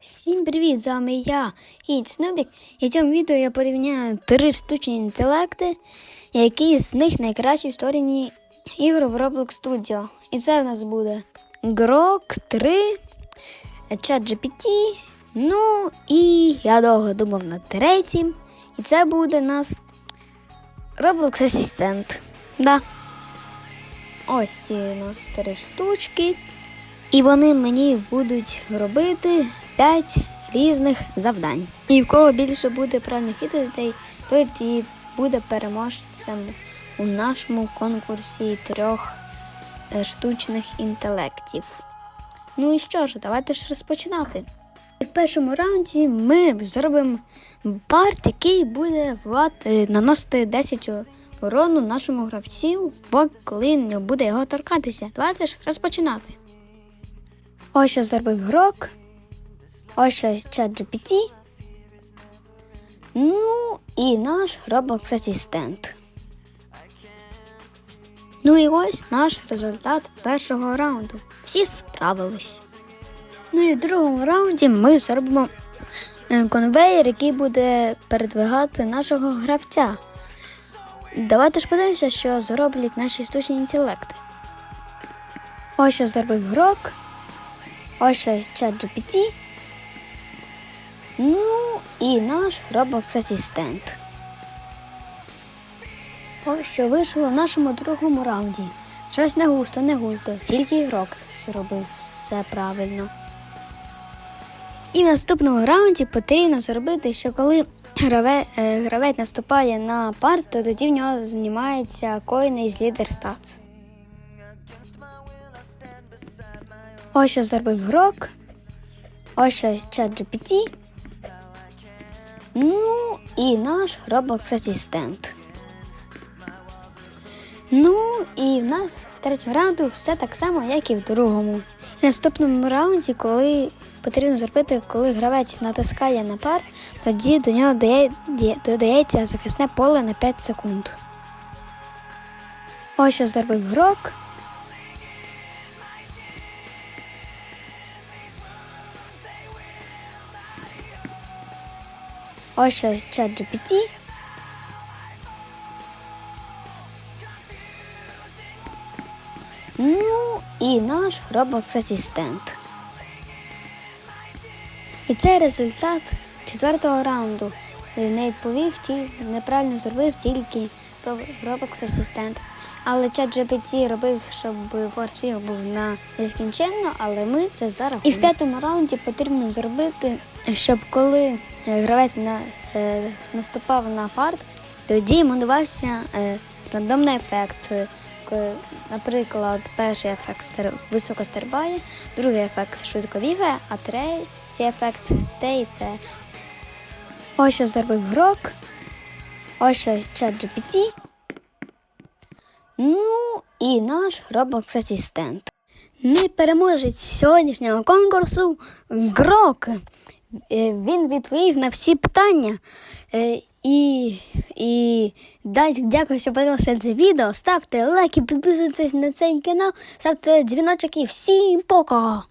Всім привіт! З вами я, Гід Снобік. І в цьому відео я порівняю три штучні інтелекти, які з них найкращі в створенні ігор в Roblox Studio. І це в нас буде Grok 3, ChatGPT, ну і я довго думав над третім. І це буде у нас Roblox Асистент. Да. Ось ці у нас три штучки. І вони мені будуть робити 5 різних завдань. І в кого більше буде правильних відповідей, той і буде переможцем у нашому конкурсі трьох е, штучних інтелектів. Ну і що ж, давайте ж розпочинати. В першому раунді ми зробимо парт, який буде влади, наносити 10 урону нашому гравцю, бо коли він буде його торкатися. Давайте ж розпочинати. Ось що зробив Грок. Ось що чат GPT. Ну і наш Roblox асистент. Ну і ось наш результат першого раунду. Всі справились. Ну і в другому раунді ми зробимо е, конвейер, який буде передвигати нашого гравця. Давайте ж подивимося, що зроблять наші штучні інтелекти. Ось що зробив Грок. Ось ще чат GPT. І наш Roblox асистент. Ось що вийшло в нашому другому раунді. Щось не густо, не густо, тільки ігрок зробив все правильно. І в наступному раунді потрібно зробити, що коли граве, е, гравець наступає на парт, то тоді в нього знімається коїни із лідер статс. Ось що зробив Грок. Ось що чат GPT. Ну і наш Roblox асистент. Ну і в нас в третьому раунді все так само, як і в другому. В наступному раунді, коли потрібно зробити, коли гравець натискає на пар, тоді до нього дає, дає- додається захисне поле на 5 секунд. Ось що зробив Грок. Ось що чат GPT. Ну і наш Roblox асистент. І це результат четвертого раунду. Не відповів ті, неправильно зробив тільки Roblox асистент. Але чат GPT робив, щоб форсфіл був на нескінченно, але ми це зараз. І в п'ятому раунді потрібно зробити, щоб коли е, гравець на, е, наступав на парт, тоді йому давався е, рандомний ефект. Е, Наприклад, перший ефект стер... високо стрибає, другий ефект швидко бігає, а третій ефект те і те. Ось що зробив Грок. Ось що чат GPT. Ну і наш Roblox асистент. Не переможець сьогоднішнього конкурсу Грок. Е, Він відповів на всі питання. Е, І, і дай, дякую, що подивилися це відео. Ставте лайки, підписуйтесь на цей канал, ставте дзвіночок і всім пока!